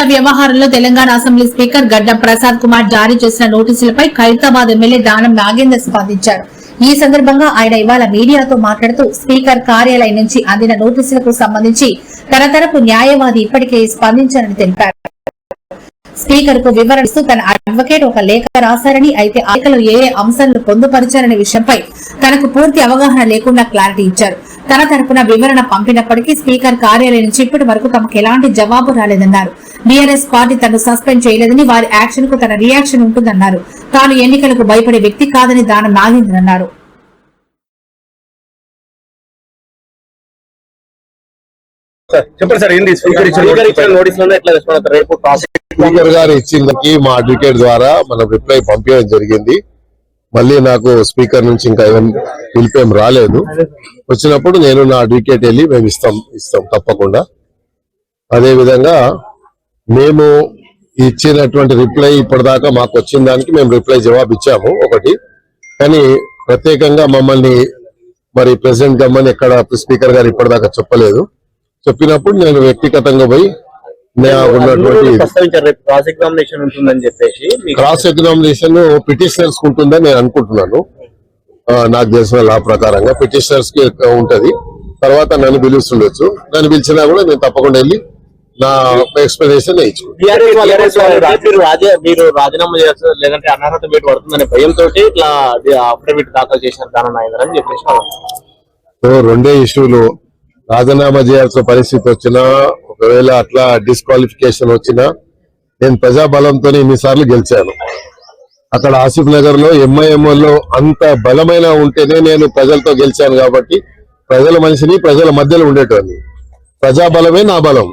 ఎన్నికల వ్యవహారంలో Telangana assembly speaker గడ్డం ప్రసాద్ కుమార్ జారీ చేసిన నోటీసులపై ఖైరతాబాద్ ఎమ్మెల్యే దానం నాగేందర్ స్పందించారు. ఈ సందర్భంగా ఆయన ఇవాళ మీడియాతో మాట్లాడుతూ స్పీకర్ కార్యాలయం నుంచి అందిన నోటీసులకు సంబంధించి తన తరపు న్యాయవాది ఇప్పటికే స్పందించారని తెలిపారు. స్పీకర్కు వివరణిస్తూ తన అడ్వకేట్ ఒక లేఖ రాశారని అయితే ఆ లేఖలో ఏ ఏ అంశాలను పొందుపరిచారనే విషయంపై తనకు పూర్తి అవగాహన లేకుండా క్లారిటీ ఇచ్చారు. తన తరపున వివరణ పంపినప్పటికీ స్పీకర్ కార్యాలయం నుంచి ఇప్పటి వరకు తమకు ఎలాంటి జవాబు రాలేదన్నారు. బీఆర్ఎస్ పార్టీ తనను సస్పెండ్ చేయలేదని వారి యాక్షన్కు తన రియాక్షన్ ఉంటుందన్నారు. తాను ఎన్నికలకు భయపడే వ్యక్తి కాదని దానం నాగేంద్ర అన్నారు. చెప్పండి సార్ ఏంది స్పీకర్ ఇచ్చిన నోటీసులను ఎట్లా రేపు స్పీకర్ గారు ఇచ్చిందకి మా అడ్వకేట్ ద్వారా మనం రిప్లై పంపించడం జరిగింది. మళ్ళీ నాకు స్పీకర్ నుంచి ఇంకా ఏం పిలిపేం రాలేదు. వచ్చినప్పుడు నేను నా అడ్వకేట్ వెళ్ళి మేము ఇస్తాం ఇస్తాం తప్పకుండా. అదేవిధంగా మేము ఇచ్చినటువంటి రిప్లై ఇప్పటిదాకా మాకు వచ్చిన దానికి మేము రిప్లై జవాబు ఇచ్చాము ఒకటి. కానీ ప్రత్యేకంగా మమ్మల్ని మరి ప్రెసిడెంట్ గమ్మని ఎక్కడ స్పీకర్ గారు ఇప్పటిదాకా చెప్పలేదు. చెప్పినప్పుడు నేను వ్యక్తిగతంగా పోయి క్రాస్ ఎగ్జామినేషన్ ఉంటుందని చెప్పేసి క్రాస్ ఎగ్జామినేషన్ పిటిషనర్స్ ఉంటుందని నేను అనుకుంటున్నాను. నాకు తెలిసిన లా ప్రకారంగా పిటిషనర్స్కి ఉంటది. తర్వాత నన్ను పిలుస్తుండొచ్చు. నన్ను పిలిచినా కూడా నేను తప్పకుండా వెళ్ళి నా ఎక్స్ప్లెనేషన్? మీరు రాజీ మీరు రాజీనామా చేయాల్సి లేదంటే అనర్హత పడుతుందనే భయంతో ఇట్లా అఫిడవిట్ దాఖలు చేశారు దాని నాయన అని చెప్పేసి వాళ్ళు. సో రెండే ఇష్యూలు రాజీనామా చేయాల్సిన పరిస్థితి వచ్చినా ఒకవేళ అట్లా డిస్క్వాలిఫికేషన్ వచ్చినా నేను ప్రజాబలంతో ఇన్నిసార్లు గెలిచాను. అక్కడ ఆసిఫ్ నగర్లో ఎంఐఎంఓ అంత బలమైన ఉంటేనే నేను ప్రజలతో గెలిచాను కాబట్టి ప్రజల మనిషిని ప్రజల మధ్యలో ఉండేటోని ప్రజాబలమే నా బలం.